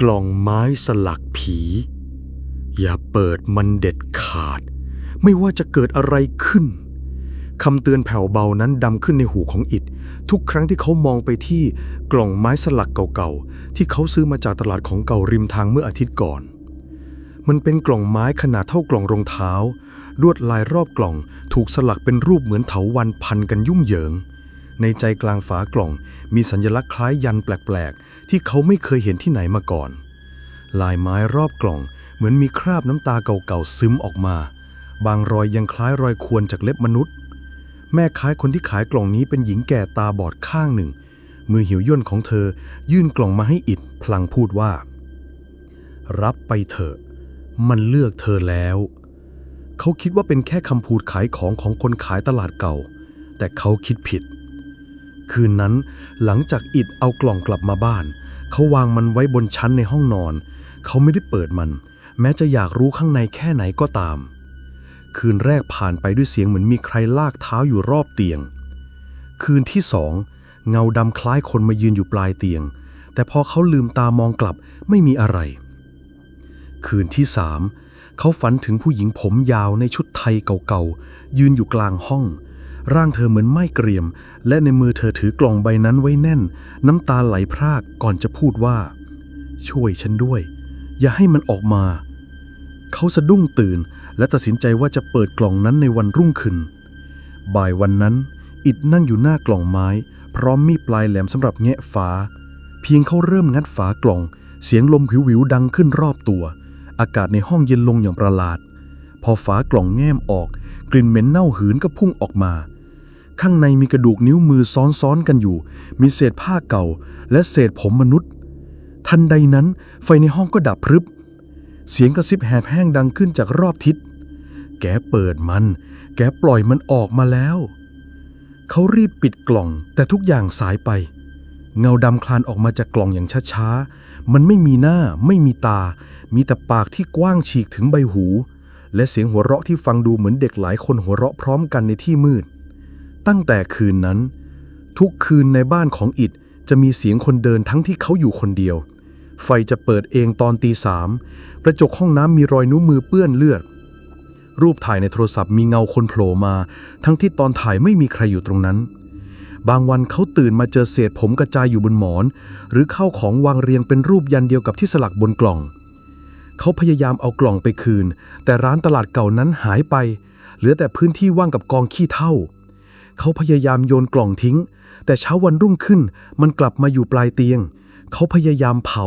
กล่องไม้สลักผี อย่าเปิดมันเด็ดขาด ไม่ว่าจะเกิดอะไรขึ้นคำเตือนแผ่วเบานั้นดำขึ้นในหูของอิดทุกครั้งที่เขามองไปที่กล่องไม้สลักเก่าๆ ที่เขาซื้อมาจากตลาดของเก่าริมทางเมื่ออาทิตย์ก่อน มันเป็นกล่องไม้ขนาดเท่ากล่องรองเท้าลวดลายรอบกล่องถูกสลักเป็นรูปเหมือนเถาวันพันกันยุ่งเหยิง ในใจกลางฝากล่อง มีสัญลักษณ์คล้ายยันแปลกๆ ที่เขาไม่เคยเห็นที่ไหนมาก่อน ลายไม้รอบกล่อง เหมือนมีคราบน้ำตาเก่าๆซึมออกมา บางรอยยังคล้ายรอยควรจากเล็บมนุษย์ แม่ค้ายคนที่ขายกล่องนี้เป็นหญิงแก่ตาบอดข้างหนึ่ง มือหิวย่นของเธอ ยื่นกล่องมาให้อิดพลางพูดว่า รับไปเถอะ มันเลือกเธอแล้วเขาคิดว่าเป็นแค่คำพูดขายของของคนขายตลาดเก่า แต่เขาคิดผิด คืนนั้นหลังจากอิดเอากล่องกลับมาบ้าน เขาวางมันไว้บนชั้นในห้องนอน เขาไม่ได้เปิดมัน แม้จะอยากรู้ข้างในแค่ไหนก็ตาม คืนแรกผ่านไปด้วยเสียงเหมือนมีใครลากเท้าอยู่รอบเตียง คืนที่สองเงาดำคล้ายคนมายืนอยู่ปลายเตียง แต่พอเขาลืมตามองกลับไม่มีอะไร คืนที่สามเขาฝันถึงผู้หญิงผมยาวในชุดไทยเก่าๆยืนอยู่กลางห้อง ร่างเธอเหมือนไม้เกรียม และในมือเธอถือกล่องใบนั้นไว้แน่น น้ำตาไหลพรากก่อนจะพูดว่า ช่วยฉันด้วย อย่าให้มันออกมา เขาสะดุ้งตื่น และตัดสินใจว่าจะเปิดกล่องนั้นในวันรุ่งขึ้น บ่ายวันนั้น อิดนั่งอยู่หน้ากล่องไม้ พร้อมมีดปลายแหลมสำหรับแงะฝา เพียงเขาเริ่มงัดฝากล่อง เสียงลมวิวๆดังขึ้นรอบตัว อากาศในห้องเย็นลงอย่างประหลาดพอฝากล่องแง้มออก กลิ่นเหม็นเน่าหืนก็พุ่งออกมา ข้างในมีกระดูกนิ้วมือซ้อนๆกันอยู่ มีเศษผ้าเก่า และเศษผมมนุษย์ ทันใดนั้น ไฟในห้องก็ดับพรึบ เสียงกระซิบแหบแห้งดังขึ้นจากรอบทิศ แกเปิดมัน แกปล่อยมันออกมาแล้ว เขารีบปิดกล่อง แต่ทุกอย่างสายไป เงาดำคลานออกมาจากกล่องอย่างช้าๆ มันไม่มีหน้า ไม่มีตา มีแต่ปากที่กว้างฉีกถึงใบหู และเสียงหัวเราะที่ฟังดูเหมือนเด็กหลายคนหัวเราะพร้อมกันในที่มืด ตั้งแต่คืนนั้น ทุกคืนในบ้านของอิดจะมีเสียงคนเดินทั้งที่เขาอยู่คนเดียว ไฟจะเปิดเองตอนตีสามกระจกห้องน้ำมีรอยนิ้วมือเปื้อนเลือด รูปถ่ายในโทรศัพท์มีเงาคนโผล่มา ทั้งที่ตอนถ่ายไม่มีใครอยู่ตรงนั้น บางวันเขาตื่นมาเจอเศษผมกระจายอยู่บนหมอน หรือเข้าของวางเรียงเป็นรูปยันเดียวกับที่สลักบนกล่องเขาพยายามเอากล่องไปคืน แต่ร้านตลาดเก่านั้นหายไป เหลือแต่พื้นที่ว่างกับกองขี้เถ้า เขาพยายามโยนกล่องทิ้ง แต่เช้าวันรุ่งขึ้นมันกลับมาอยู่ปลายเตียง เขาพยายามเผา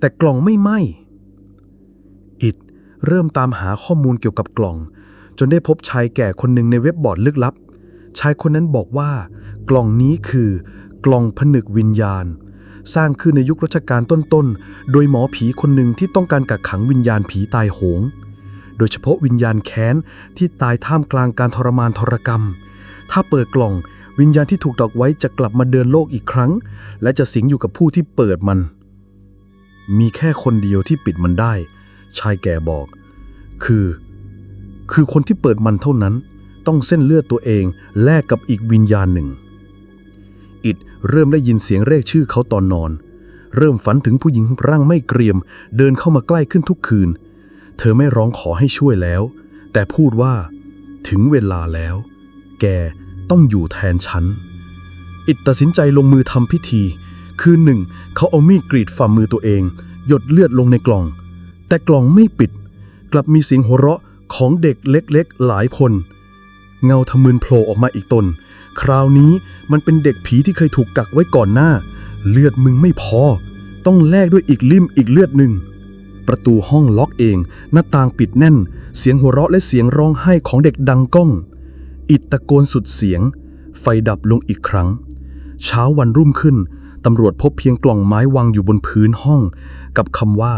แต่กล่องไม่ไหม้อิดเริ่มตามหาข้อมูลเกี่ยวกับกล่อง จนได้พบชายแก่คนหนึ่งในเว็บบอร์ดลึกลับ ชายคนนั้นบอกว่า กล่องนี้คือกล่องผนึกวิญญาณ สร้างขึ้นในยุครัชกาลต้นๆ โดยหมอผีคนหนึ่งที่ต้องการกักขังวิญญาณผีตายโหง โดยเฉพาะวิญญาณแค้นที่ตายท่ามกลางการทรมานทรกรรม ถ้าเปิดกล่อง วิญญาณที่ถูกดอกไว้จะกลับมาเดินโลกอีกครั้ง และจะสิงอยู่กับผู้ที่เปิดมัน มีแค่คนเดียวที่ปิดมันได้ ชายแก่บอก คือ คือคนที่เปิดมันเท่านั้น ต้องเส้นเลือดตัวเองแลกกับอีกวิญญาณหนึ่ง อิดเริ่มได้ยินเสียงเรียกชื่อเขาตอนนอน เริ่มฝันถึงผู้หญิงร่างไม่เกรียม เดินเข้ามาใกล้ขึ้นทุกคืน เธอไม่ร้องขอให้ช่วยแล้ว แต่พูดว่า ถึงเวลาแล้ว แกต้องอยู่แทนฉัน อิดตัดสินใจลงมือทำพิธี คืนหนึ่งเขาเอามีดกรีดฝ่ามือตัวเอง หยดเลือดลงในกล่อง แต่กล่องไม่ปิด กลับมีเสียงหัวเราะของเด็กเล็กๆ หลายคน เงาทะมึนโผล่ออกมาอีกตน คราวนี้มันเป็นเด็กผีที่เคยถูกกักไว้ก่อนหน้า เลือดมึงไม่พอ ต้องแลกด้วยอีกลิ่มอีกเลือดหนึ่งประตูห้องล็อกเอง หน้าต่างปิดแน่น เสียงหัวเราะและเสียงร้องไห้ของเด็กดังก้อง อิดตะโกนสุดเสียง ไฟดับลงอีกครั้ง เช้าวันรุ่มขึ้น ตำรวจพบเพียงกล่องไม้วางอยู่บนพื้นห้อง กับคำว่า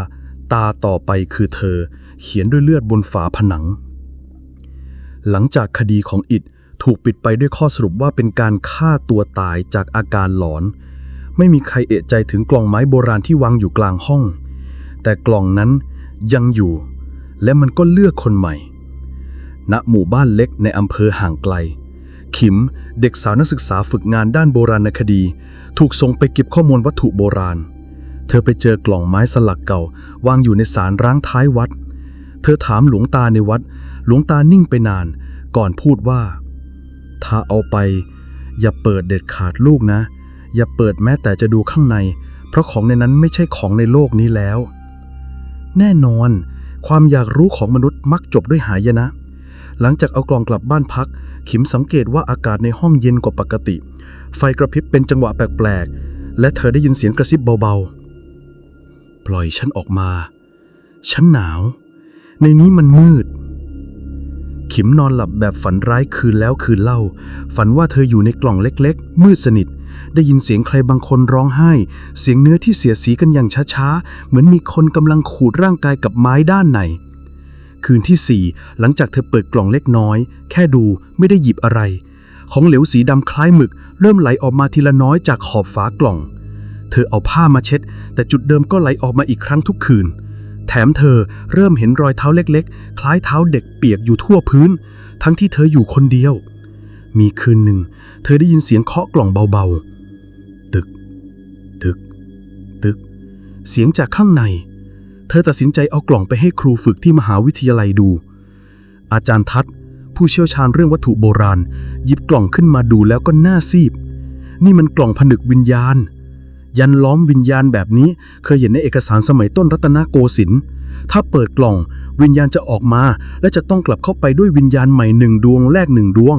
ตาต่อไปคือเธอ เขียนด้วยเลือดบนฝาผนัง หลังจากคดีของอิดถูกปิดไปด้วยข้อสรุปว่าเป็นการฆ่าตัวตายจากอาการหลอน ไม่มีใครเอะใจถึงกล่องไม้โบราณที่วางอยู่กลางห้อง แต่กล่องนั้นยังอยู่ และมันก็เลือกคนใหม่ ณหมู่บ้านเล็กในอำเภอห่างไกล ขิมเด็กสาวนักศึกษาฝึกงานด้านโบราณคดี ถูกส่งไปเก็บข้อมูลวัตถุโบราณ เธอไปเจอกล่องไม้สลักเก่าวางอยู่ในศาลร้างท้ายวัด เธอถามหลวงตาในวัด หลวงตานิ่งไปนาน ก่อนพูดว่า ถ้าเอาไป อย่าเปิดเด็ดขาดลูกนะ อย่าเปิดแม้แต่จะดูข้างใน เพราะของในนั้นไม่ใช่ของในโลกนี้แล้ว แน่นอน ความอยากรู้ของมนุษย์มักจบด้วยหายนะ หลังจากเอากล่องกลับบ้านพัก ขิมสังเกตว่าอากาศในห้องเย็นกว่าปกติ ไฟกระพริบเป็นจังหวะแปลกๆ และเธอได้ยินเสียงกระซิบเบาๆ ปล่อยฉันออกมา ฉันหนาว ในนี้มันมืด ขิมนอนหลับแบบฝันร้ายคืนแล้วคืนเล่า ฝันว่าเธออยู่ในกล่องเล็กๆ มืดสนิท ได้ยินเสียงใครบางคนร้องไห้ เสียงเนื้อที่เสียสีกันอย่างช้าๆ เหมือนมีคนกำลังขูดร่างกายกับไม้ด้านใน คืนที่สี่หลังจากเธอเปิดกล่องเล็กน้อย แค่ดูไม่ได้หยิบอะไร ของเหลวสีดำคล้ายหมึก เริ่มไหลออกมาทีละน้อยจากขอบฝากล่อง เธอเอาผ้ามาเช็ด แต่จุดเดิมก็ไหลออกมาอีกครั้งทุกคืน แถมเธอเริ่มเห็นรอยเท้าเล็กๆ คล้ายเท้าเด็กเปียกอยู่ทั่วพื้น ทั้งที่เธออยู่คนเดียว มีคืนหนึ่ง เธอได้ยินเสียงเคาะกล่องเบาๆ ตึก ตึก ตึก เสียงจากข้างใน เธอตัดสินใจเอากล่องไปให้ครูฝึกที่มหาวิทยาลัยดู อาจารย์ทัศผู้เชี่ยวชาญเรื่องวัตถุโบราณ หยิบกล่องขึ้นมาดูแล้วก็หน้าซีบ นี่มันกล่องผนึกวิญญาณ ยันล้อมวิญญาณแบบนี้เคยเห็นในเอกสารสมัยต้นรัตนโกสินทร์ถ้าเปิดกล่องวิญญาณจะออกมา และจะต้องกลับเข้าไปด้วยวิญญาณใหม่หนึ่งดวงแลกหนึ่งดวง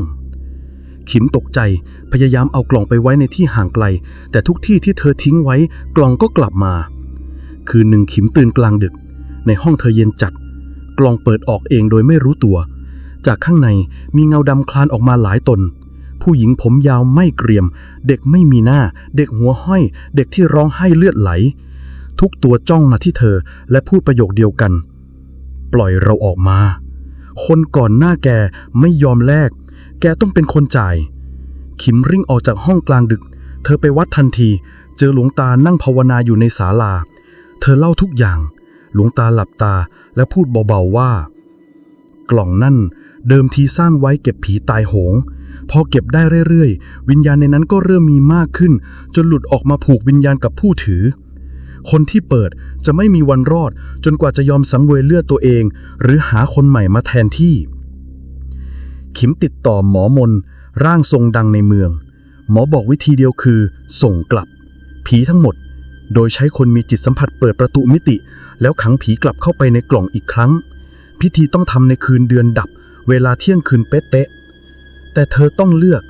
ขิมตกใจพยายามเอากล่องไปไว้ในที่ห่างไกล แต่ทุกที่ที่เธอทิ้งไว้กล่องก็กลับมา คืนหนึ่งขิมตื่นกลางดึก ในห้องเธอเย็นจัด กล่องเปิดออกเองโดยไม่รู้ตัว จากข้างในมีเงาดำคลานออกมาหลายตน ผู้หญิงผมยาวไม่เกรียม เด็กไม่มีหน้า เด็กหัวห้อย เด็กที่ร้องไห้เลือดไหล ทุกตัวจ้องมาที่เธอและพูดประโยคเดียวกัน ปล่อยเราออกมา คนก่อนหน้าแกไม่ยอมแลกแกต้องเป็นคนจ่าย ขิมริ่งออกจากห้องกลางดึก เธอไปวัดทันที เจอหลวงตานั่งภาวนาอยู่ในศาลา เธอเล่าทุกอย่าง หลวงตาหลับตาและพูดเบาๆว่า กล่องนั่นเดิมทีสร้างไว้เก็บผีตายโหง พอเก็บได้เรื่อยๆ วิญญาณในนั้นก็เริ่มมีมากขึ้น จนหลุดออกมาผูกวิญญาณกับผู้ถือ คนที่เปิดจะไม่มีวันรอด จนกว่าจะยอมสังเวยเลือดตัวเอง หรือหาคนใหม่มาแทนที่ ขิมติดต่อหมอมน ร่างทรงดังในเมือง หมอบอกวิธีเดียวคือ ส่งกลับ ผีทั้งหมด โดยใช้คนมีจิตสัมผัสเปิดประตูมิติ แล้วขังผีกลับเข้าไปในกล่องอีกครั้ง พิธีต้องทำในคืนเดือนดับ เวลาเที่ยงคืนเป๊ะๆแต่เธอต้องเลือก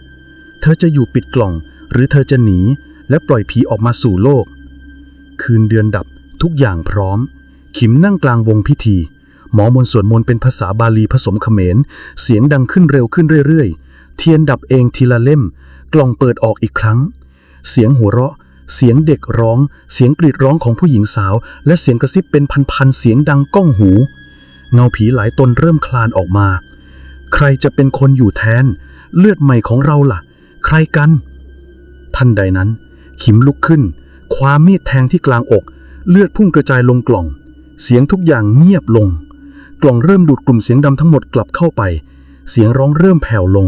เธอจะอยู่ปิดกล่อง หรือเธอจะหนี และปล่อยผีออกมาสู่โลก คืนเดือนดับทุกอย่างพร้อม ขิมนั่งกลางวงพิธี หมอมนสวดมนต์เป็นภาษาบาลีผสมเขมร เสียงดังขึ้นเร็วขึ้นเรื่อยๆ เทียนดับเองทีละเล่ม กล่องเปิดออกอีกครั้ง เสียงหัวเราะ เสียงเด็กร้อง เสียงกรีดร้องของผู้หญิงสาว และเสียงกระซิบเป็นพันๆเสียงดังก้องหู เงาผีหลายตนเริ่มคลานออกมา ใครจะเป็นคนอยู่แทน เลือดใหม่ของเราล่ะ ใครกันทันใดนั้น ขิมลุกขึ้น คว้ามีดแทงที่กลางอก เลือดพุ่งกระจายลงกล่อง เสียงทุกอย่างเงียบลง กล่องเริ่มดูดกลุ่มเสียงดำทั้งหมดกลับเข้าไป เสียงร้องเริ่มแผ่วลง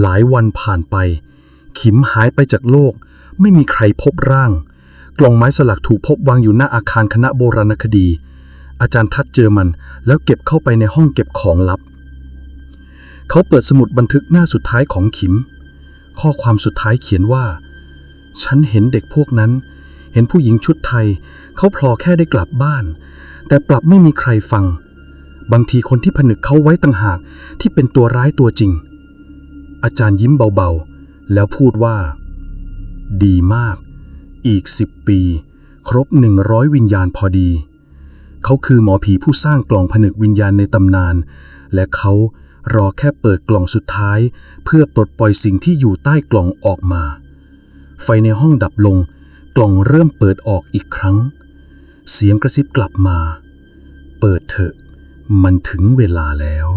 หลายวันผ่านไป ขิมหายไปจากโลก ไม่มีใครพบร่าง กล่องไม้สลักถูกพบวางอยู่หน้าอาคารคณะโบราณคดี อาจารย์ทัดเจอมัน แล้วเก็บเข้าไปในห้องเก็บของลับ เขาเปิดสมุดบันทึกหน้าสุดท้ายของขิม ข้อความสุดท้ายเขียนว่า ฉันเห็นเด็กพวกนั้น เห็นผู้หญิงชุดไทย เขาพลอแค่ได้กลับบ้าน แต่ปรับไม่มีใครฟัง บางทีคนที่ผนึกเขาไว้ต่างหากที่เป็นตัวร้ายตัวจริง อาจารย์ยิ้มเบาๆ แล้วพูดว่า ดีมาก อีกสิบปี ครบหนึ่งร้อยวิญญาณพอดี เขาคือหมอผีผู้สร้างกล่องผนึกวิญญาณในตำนาน และเขารอแค่เปิดกล่องสุดท้าย เพื่อปลดปล่อยสิ่งที่อยู่ใต้กล่องออกมา ไฟในห้องดับลง กล่องเริ่มเปิดออกอีกครั้ง เสียงกระซิบกลับมา เปิดเถอะ มันถึงเวลาแล้ว